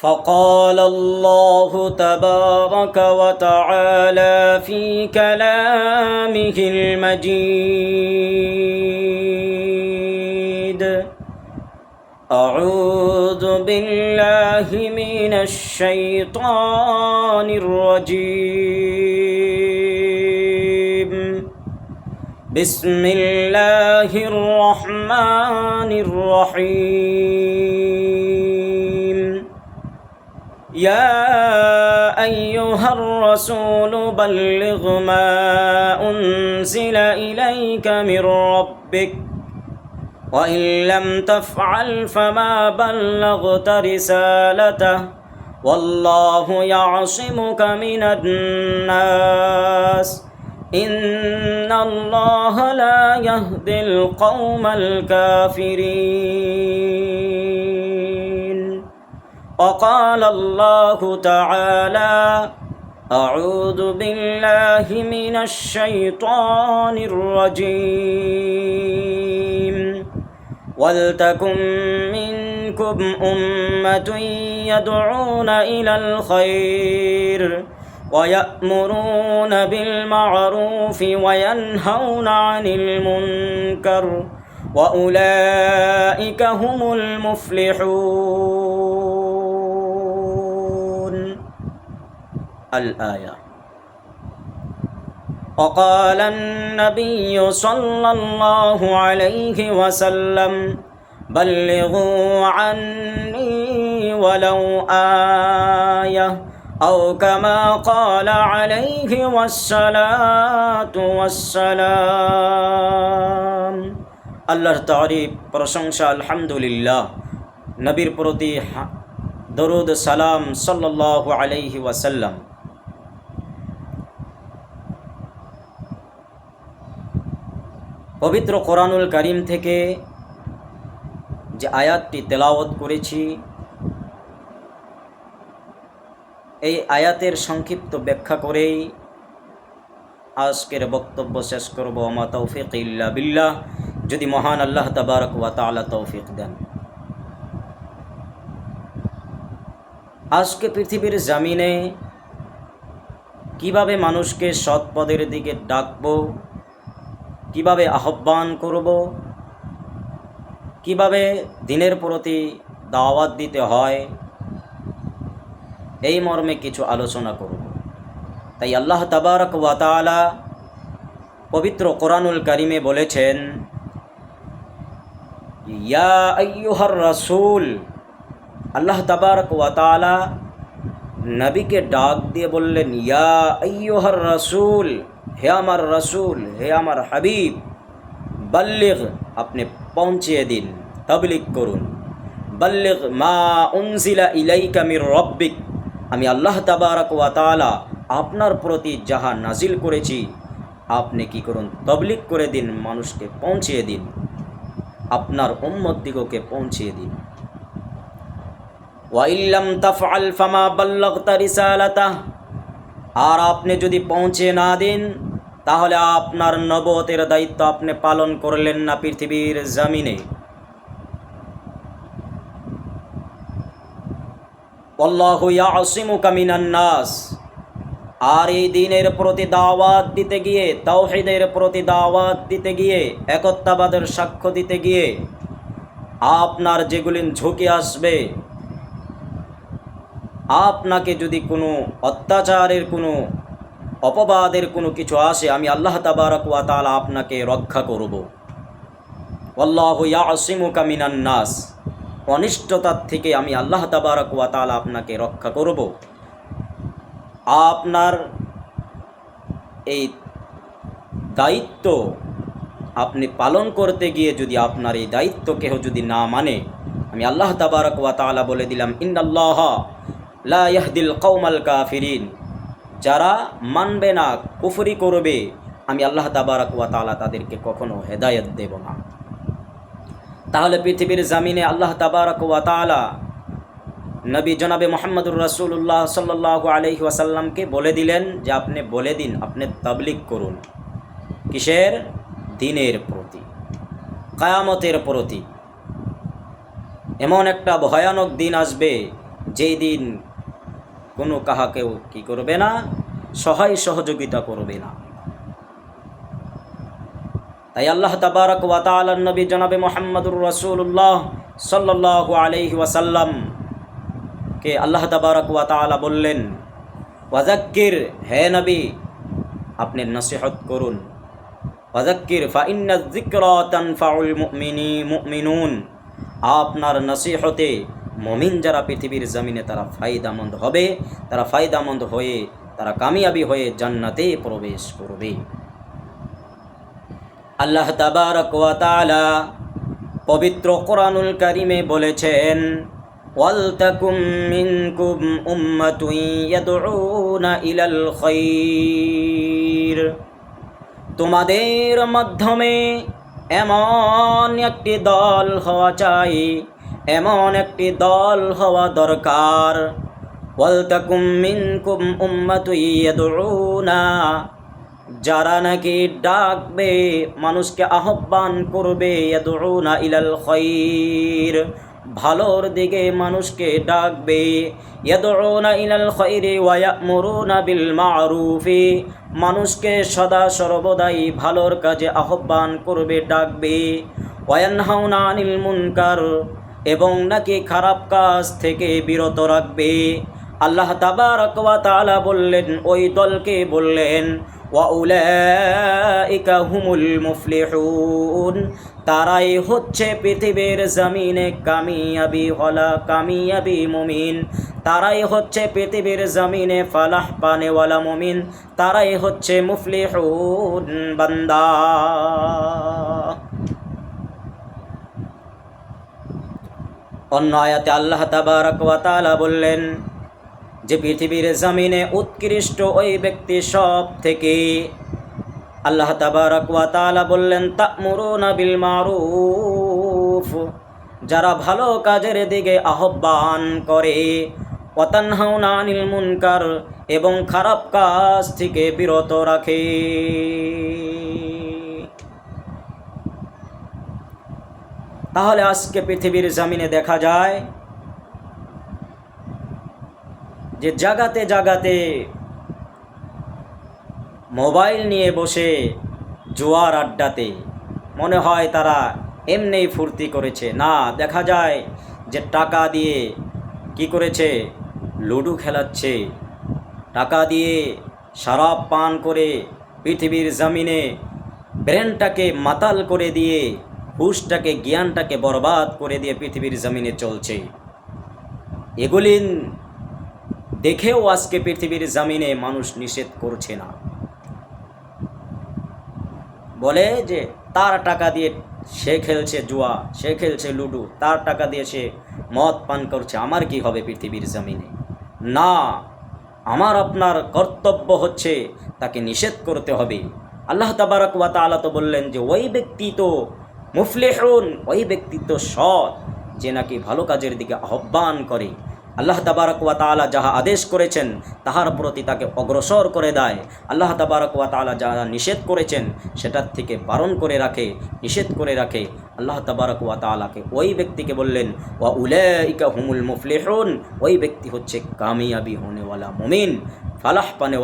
فقال الله تبارك وتعالى في كلامه المجيد. أعوذ بالله من الشيطان الرجيم. بسم الله الرحمن الرحيم. يا أيها الرسول بلغ ما أنزل إليك من ربك وإن لم تفعل فما بلغت رسالته والله يعصمك من الناس. إن الله لا يهدي القوم الكافرين. وقال الله تعالى أعوذ بالله من الشيطان الرجيم. ولتكن منكم أمة يدعون إلى الخير ويأمرون بالمعروف وينهون عن المنكر وأولئك هم المفلحون. الآية وقال النبي صلى الله عليه وسلم بلغوا عني ولو آية أو كما قال عليه والصلاة والسلام আল্লাহর তারিফ প্রশংসা আলহামদুলিল্লাহ নবীর প্রতি হা- দরুদ সালাম সাল্লাল্লাহু আলাইহি ওয়াসাল্লাম পবিত্র কোরআনুল করিম থেকে যে আয়াতটি তেলাওয়াত করেছি, এই আয়াতের সংক্ষিপ্ত ব্যাখ্যা করেই আজকের বক্তব্য শেষ করব। আমা তৌফিক ইল্লা বিল্লাহ। যদি মহান আল্লাহ তাবারক ওয়া তাআলা তৌফিক দেন। আজকে পৃথিবীর জামিনে কীভাবে মানুষকে সৎ পদের দিকে ডাকব কীভাবে আহ্বান করব? কীভাবে দিনের প্রতি দাওয়াত দিতে হয়? এই মর্মে কিছু আলোচনা করব। তাই আল্লাহ তাবারক ওয়া তাআলা পবিত্র কোরআনুল কারিমে বলেছেন, ইয়া আইয়ুহার রাসূল আল্লাহ তাবারক ওয়া তাআলা নবীকে ডাক দিয়ে বললেন, ইয়া আইয়ুহার রাসূল হে আমার রাসূল, হে আমার হাবিব, বাল্লিগ, আপনি পৌঁছিয়ে দিন, তাবলিগ করুন। বাল্লিগ মা উনজিলা ইলাইকা মির রব্বিক, আমি আল্লাহ তাবারক ওয়া তাআলা আপনার প্রতি যাহা নাজিল করেছি, আপনি কি করুন তবলিক করে দিন, মানুষকে পৌঁছিয়ে দিন। আপনার উম্মত দিগকে পৌঁছিয়ে দিন। ওয়াইল্লাম তাফআল ফামা বাল্লাগতা রিসালাতাহ, আর আপনি যদি পৌঁছে না দিন তাহলে আপনার নবতের দায়িত্ব আপনি পালন করলেন না পৃথিবীর জমিনে। নাস। আর এই দিনের প্রতি দাওয়াত দিতে গিয়ে, তাওহীদের প্রতি দাওয়াত দিতে গিয়ে, একত্বাবাদের সাক্ষ্য দিতে গিয়ে আপনার যেগুলি ঝুঁকি আসবে, আপনাকে যদি কোনো অত্যাচারের কোনো অপবাদের কোনো কিছু আসে, আমি আল্লাহ তাবারক ওয়া তাআলা আপনাকে রক্ষা করব। আল্লাহু ইয়াসিমুকা মিনান নাস। অনিষ্টতার থেকে আমি আল্লাহ তাবারক ওয়া তাআলা আপনাকে রক্ষা করব। আপনার এই দায়িত্ব আপনি পালন করতে গিয়ে যদি আপনার এই দায়িত্ব কেহ যদি না মানে আমি আল্লাহ তাবারক ওয়া তাআলা বলে দিলাম, ইন্নাল্লাহ লা ইয়াহদিল কওমাল কাফিরিন। যারা মানবে না, কুফরি করবে, আমি আল্লাহ তাবারক ওয়া তাআলা তাদেরকে কখনো হেদায়ত দেব না। তাহলে পৃথিবীর জামিনে আল্লাহ তাবারক ওয়া তাআলা নবী জনাবে মোহাম্মদুর রাসূলুল্লাহ সাল্লাল্লাহু আলাইহি ওয়াসাল্লামকে বলে দিলেন যে, আপনি বলে দিন, আপনি তাবলিগ করুন। কিসের? দিনের প্রতি, কায়ামতের প্রতি। এমন একটা ভয়ানক দিন আসবে, যেই দিন কোনো কাহাকেও কি করবে না, সহায় সহযোগিতা করবে না। তাই আল্লাহ তাবারক ওয়া নবী জনাবে মোহাম্মদুর রাসূলুল্লাহ সাল্লাল্লাহু আলাইহি ওয়াসাল্লাম কে আল্লাহ তাবারক ওয়া তাআলা বললেন ওয়াজাক্কির হে নবী, আপনি নসিহত করুন। ওয়াজাক্কির ফাইন্না যিকরা তানফাউল মুমিনি মুমিনুন আপনার নসিহতে মমিন যারা পৃথিবীর জমিনে তারা ফায়দামন্দ হবে, তারা ফায়দামন্দ হয়ে, তারা কামিয়াবি হয়ে জান্নাতে প্রবেশ করবে। আল্লাহ তাবারক ওয়া পবিত্র কোরআনুল কারিমে বলেছেন তোমাদের মাধ্যমে এমন একটি দল হওয়া চাই এমন একটি দল হওয়া দরকার। ওয়ালতাকুম মিনকুম উম্মাতুন ইয়াদউনা। যারা নাকি ডাকবে, মানুষকে আহ্বান করবে, ইয়াদউনা ইলাল খায়র ভালোর দিকে মানুষকে ডাকবে, ইয়াদউনা ইলাল খায়রি ওয়া ইয়ামুরুনা বিল মারুফি। মানুষকে সদা সর্বদাই ভালোর কাজে আহ্বান করবে, ডাকবে। ওয়ায়ানহাউনা আনিল মুনকার। এবং নাকি খারাপ কাজ থেকে বিরত রাখবে। আল্লাহ তাবারক ওয়া বললেন, ওই দলকে বললেন হুমুল তারাই হচ্ছে পৃথিবীর জমিনে কামিয়াবি হলা কামিয়াবি মুমিন। তারাই হচ্ছে পৃথিবীর জমিনে ফালাহ পানেওয়ালা মুমিন। তারাই হচ্ছে মুফলিহুন বান্দা। অন্য আয়াতে আল্লাহ তাবারক ওয়া বললেন, যে পৃথিবীর জমিনে উৎকৃষ্ট ওই ব্যক্তি সব থেকে আল্লাহ তাবারক ওয়া তাআলা বললেন, তা'মুরুনা বিল মারুফ, যারা ভালো কাজের দিকে আহ্বান করে ওয়াতানহাউনা আনিল মুনকার, এবং খারাপ কাজ থেকে বিরত রাখে। তাহলে আজকে পৃথিবীর জমিনে দেখা যায় যে জাগাতে জাগাতে মোবাইল নিয়ে বসে জোয়ার আড্ডাতে মনে হয় তারা এমনি ফুর্তি করেছে। না, দেখা যায় যে টাকা দিয়ে কি করেছে? লুডু খেলাচ্ছে। টাকা দিয়ে শরাব পান করে পৃথিবীর জমিনে ব্রেনটাকে মাতাল করে দিয়ে হুশটাকে, জ্ঞানটাকে বরবাদ করে দিয়ে পৃথিবীর জমিনে চলছে। এগুলি দেখেও আজকে পৃথিবীর জমিনে মানুষ নিষেধ করছে না। বলে যে, তার টাকা দিয়ে সে খেলছে জুয়া, সে খেলছে লুডু, তার টাকা দিয়ে সে মদ পান করছে, আমার কি হবে পৃথিবীর জমিনে? না, আমার আপনার কর্তব্য হচ্ছে তাকে নিষেধ করতে হবে। আল্লাহ তাবারক ওয়া তো বললেন যে, ওই ব্যক্তি তো মুফলেহুন, ওই ব্যক্তি তো সৎ, যে নাকি ভালো কাজের দিকে আহ্বান করে। আল্লাহ তাবারক ওয়া তাআলা যাহা আদেশ করেছেন, তাহার প্রতি তাকে অগ্রসর করে দেয়। আল্লাহ তাবারক ওয়া তাআলা যাহা নিষেধ করেছেন, সেটার থেকে বারণ করে রাখে, নিষেধ করে রাখে। আল্লাহ তাবারক ওয়া তাআলাকে ওই ব্যক্তিকে বললেন, ওয়া উলাইকা হুমুল মুফলিহুন ওই ব্যক্তি হচ্ছে কামিয়াবি হোনেওয়ালা মুমিন। ফালাহ পানে